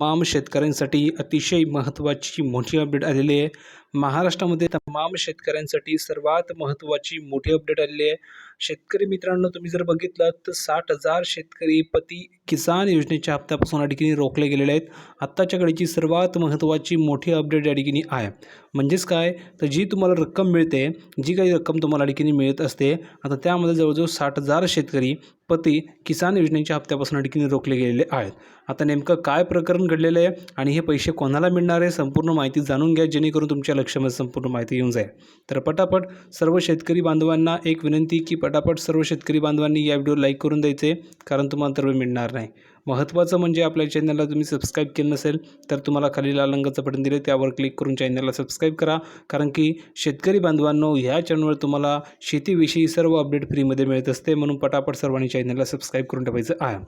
तमाम शेतकऱ्यांसाठी अतिशय महत्त्वाची मोठी अपडेट आलेली आहे. महाराष्ट्रामध्ये तमाम शेतकऱ्यांसाठी सर्वात महत्त्वाची मोठी अपडेट आलेली आहे. शेतकरी मित्रांनो तुम्ही जर बघितलं तर साठ हजार शेतकरी पती किसान योजनेच्या हप्त्यापासून या ठिकाणी रोखले गेलेले आहेत. आत्ताच्या घडीची सर्वात महत्त्वाची मोठी अपडेट या ठिकाणी आहे. म्हणजेच काय? तर जी तुम्हाला रक्कम मिळते जी काही रक्कम तुम्हाला या ठिकाणी मिळत असते आता त्यामध्ये जवळजवळ साठ हजार शेतकरी पती किसान योजनेच्या हप्त्यापासून या ठिकाणी रोखले गेलेले आहेत. आता नेमकं काय प्रकरण घडलेलं आहे आणि हे पैसे कोणाला मिळणार आहे संपूर्ण माहिती जाणून घ्या जेणेकरून तुमच्या लक्षामध्ये संपूर्ण माहिती येऊन जाईल. तर पटापट सर्व शेतकरी बांधवांना एक विनंती की पटापट सर्व शेतकरी बांधवांनी या व्हिडिओ लाईक करून द्यायचे कारण तुम्हाला तर मिळणार नाही. महत्त्वाचं म्हणजे आपल्या चॅनलला तुम्ही सबस्क्राईब केलं नसेल तर तुम्हाला खाली लाल रंगाचं बटन दिले त्यावर क्लिक करून चॅनलला सबस्क्राईब करा कारण की शेतकरी बांधवांनो ह्या चॅनलवर तुम्हाला शेतीविषयी सर्व अपडेट फ्रीमध्ये मिळत असते म्हणून पटापट सर्वांनी चॅनलला सबस्क्राईब करून ठेवायचं आहे.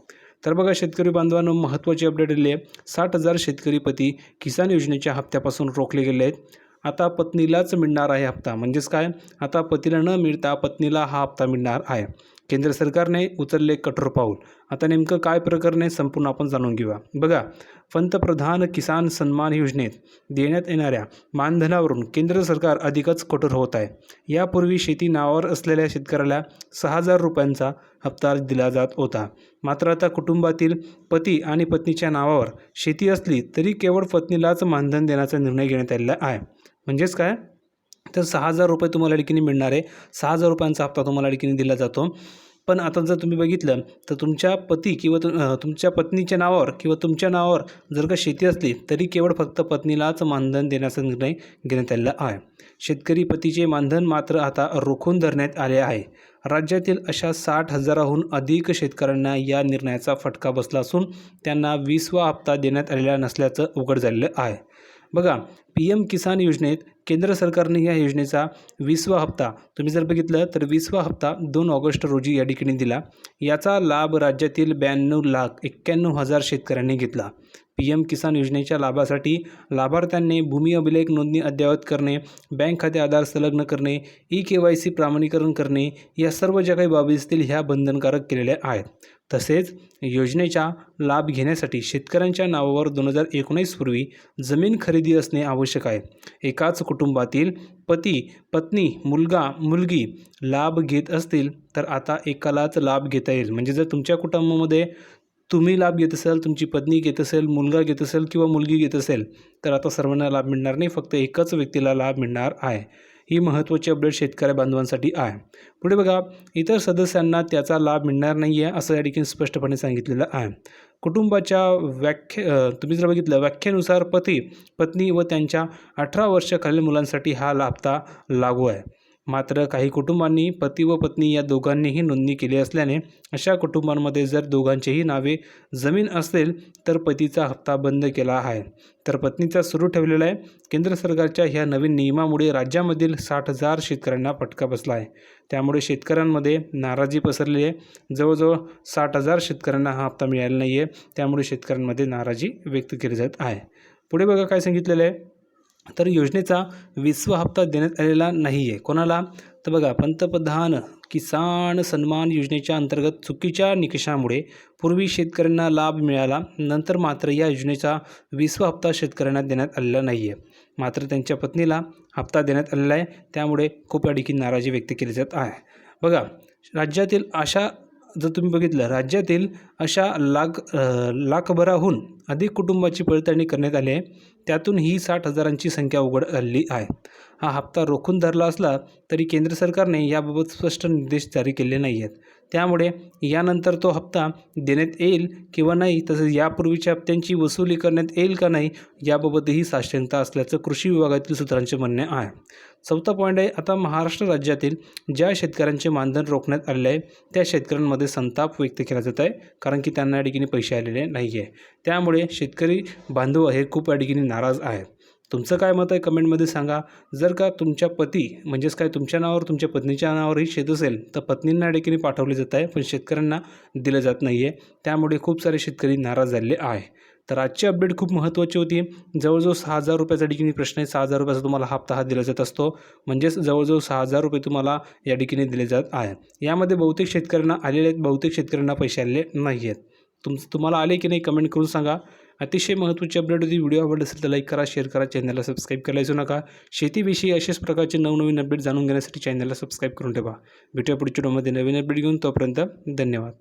तर बघा शेतकरी बांधवांनो महत्त्वाची अपडेट दिली आहे. साठ हजार शेतकरी पती किसान योजनेच्या हप्त्यापासून रोखले गेले आहेत. आता पत्नीलाच मिळणार आहे हप्ता. म्हणजेच काय? आता पतीला न मिळता पत्नीला हा हप्ता मिळणार आहे. केंद्र सरकारने उचलले कठोर पाऊल. आता नेमकं काय प्रकरण आहे संपूर्ण आपण जाणून घेऊया. बघा पंतप्रधान किसान सन्मान योजनेत देण्यात येणाऱ्या मानधनावरून केंद्र सरकार अधिकच कठोर होत आहे. यापूर्वी शेती नावावर असलेल्या शेतकऱ्याला सहा हजार रुपयांचा हप्ता दिला जात होता. मात्र आता कुटुंबातील पती आणि पत्नीच्या नावावर शेती असली तरी केवळ पत्नीलाच मानधन देण्याचा निर्णय घेण्यात आलेला आहे. म्हणजेच काय? तर सहा हजार रुपये तुम्हाला या ठिकाणी मिळणार आहे. सहा हजार रुपयांचा हप्ता तुम्हाला या ठिकाणी दिला जातो. पण आता जर तुम्ही बघितलं तर तुमच्या पती किंवा तु तुमच्या पत्नीच्या नावावर किंवा तुमच्या नावावर जर का शेती असली तरी केवळ फक्त पत्नीलाच मानधन देण्याचा निर्णय घेण्यात आलेला आहे. शेतकरी पतीचे मानधन मात्र आता रोखून धरण्यात आले आहे. राज्यातील अशा साठ हजाराहून अधिक शेतकऱ्यांना या निर्णयाचा फटका बसला असून त्यांना वीसवा हप्ता देण्यात आलेला नसल्याचं उघड झालेलं आहे. बघा पी एम किसान योजनेत केंद्र सरकारने या योजनेचा वीसवा हप्ता तुम्ही जर बघितलं तर वीसवा हप्ता दोन ऑगस्ट रोजी या ठिकाणी दिला. याचा लाभ राज्यातील ब्याण्णव लाख एक्क्याण्णव हजार शेतकऱ्यांनी घेतला. पी एम किसान योजनेच्या लाभासाठी लाभार्थ्यांनी भूमी अभिलेख नोंदणी अद्ययावत करणे बँक खाते आधार संलग्न करणे ई के वाय सी प्रमाणीकरण करणे या सर्व ज्या काही बाबी असतील ह्या बंधनकारक केलेल्या आहेत. तसेच योजनेचा लाभ घेण्यासाठी शेतकऱ्यांच्या नावावर दोन हजार एकोणीसपूर्वी जमीन खरेदी असणे आवश्यक आहे. एकाच कुटुंबातील पती पत्नी मुलगा मुलगी लाभ घेत असतील तर आता एकालाच लाभ घेता येईल. म्हणजे जर तुमच्या कुटुंबामध्ये तुम्ही लाभ घेत असाल तुमची पत्नी घेत असेल मुलगा घेत असेल किंवा मुलगी घेत असेल तर आता सर्वांना लाभ मिळणार नाही. फक्त एकच व्यक्तीला लाभ मिळणार आहे. ही महत्त्वाची अपडेट शेतकरी बांधवांसाठी आहे. पुढे बघा इतर सदस्यांना त्याचा लाभ मिळणार नाही आहे असं या ठिकाणी स्पष्टपणे सांगितलेलं आहे. कुटुंबाच्या व्याख्या तुम्ही जर बघितलं व्याख्येनुसार पती पत्नी व त्यांच्या अठरा वर्षाखालील मुलांसाठी हा लाभता लागू आहे. मात्र काही कुटुंबांनी पती व पत्नी या दोघांनीही नोंदणी केली असल्याने अशा कुटुंबांमध्ये जर दोघांचेही नावे जमीन असेल तर पतीचा हप्ता बंद केला आहे. तर पत्नीचा सुरू ठेवलेला आहे. केंद्र सरकारच्या ह्या नवीन नियमामुळे राज्यामधील साठ हजार शेतकऱ्यांना फटका बसला आहे त्यामुळे शेतकऱ्यांमध्ये नाराजी पसरली आहे. जवळजवळ साठ हजार शेतकऱ्यांना हा हप्ता मिळाला नाही आहे त्यामुळे शेतकऱ्यांमध्ये नाराजी व्यक्त केली जात आहे. पुढे बघा काय सांगितलेलं आहे. तर योजनेचा वीसवा हप्ता देण्यात आलेला नाही आहे कोणाला? तर बघा पंतप्रधान किसान सन्मान योजनेच्या अंतर्गत चुकीच्या निकषामुळे पूर्वी शेतकऱ्यांना लाभ मिळाला नंतर मात्र या योजनेचा वीसवा हप्ता शेतकऱ्यांना देण्यात आलेला नाही आहे मात्र त्यांच्या पत्नीला हप्ता देण्यात आलेला आहे त्यामुळे खूप या नाराजी व्यक्त केली जात आहे. बघा राज्यातील अशा जर तुम्ही बघितलं राज्यातील अशा लाख लाखभराहून अधिक कुटुंबाची पडताळणी करण्यात आली आहे. त्यातून ही साठ हजारांची संख्या उघड झाली आहे. हा हप्ता रोखून धरला असला तरी केंद्र सरकारने याबाबत स्पष्ट निर्देश जारी केले नाही आहेत त्यामुळे यानंतर तो हप्ता देण्यात येईल किंवा नाही तसेच यापूर्वीच्या हप्त्यांची वसुली करण्यात येईल का नाही याबाबतही साशंकता असल्याचं कृषी विभागातील सूत्रांचे म्हणणे आहे. चौथा पॉईंट आहे आता महाराष्ट्र राज्यातील ज्या शेतकऱ्यांचे मानधन रोखण्यात आलेले आहे त्या शेतकऱ्यांमध्ये संताप व्यक्त केला जात आहे कारण की त्यांना या ठिकाणी पैसे आलेले नाही आहे त्यामुळे शेतकरी बांधव हे खूप या ठिकाणी नाराज आहेत. तुमचं काय मत आहे कमेंटमध्ये सांगा. जर का तुमच्या पती म्हणजेच काय तुमच्या नावावर तुमच्या पत्नीच्या नावावरही शेत असेल तर पत्नींना या पाठवली पाठवले जात आहे पण शेतकऱ्यांना दिलं जात नाही आहे त्यामुळे खूप सारे शेतकरी नाराज झालेले आहे. तर आजची अपडेट खूप महत्त्वाची होती. जवळजवळ सहा हजार रुपयाचा ठिकाणी प्रश्न आहे. सहा हजार रुपयाचा तुम्हाला हप्ता हा दिला जात असतो. म्हणजेच जवळजवळ सहा हजार रुपये तुम्हाला या डिकीने दिले जात आहे. यामध्ये बहुतेक शेतकऱ्यांना आलेले आहेत. बहुतेक शेतकऱ्यांना पैसे आलेले नाही आहेत तुम तुम्हाला आले की नाही कमेंट करून सांगा. अतिशय महत्त्वाची अपडेट होती. व्हिडिओ आवडला असेल तर लाईक करा शेअर करा चॅनलला सबस्क्राईब करायला विसरू नका. शेतीविषयी अशाच प्रकारचे नवनवीन अपडेट जाणून घेण्यासाठी चॅनलला सबस्क्राईब करून ठेवा. भेटूया पुढच्या व्हिडिओमध्ये नवीन अपडेट घेऊन तोपर्यंत धन्यवाद.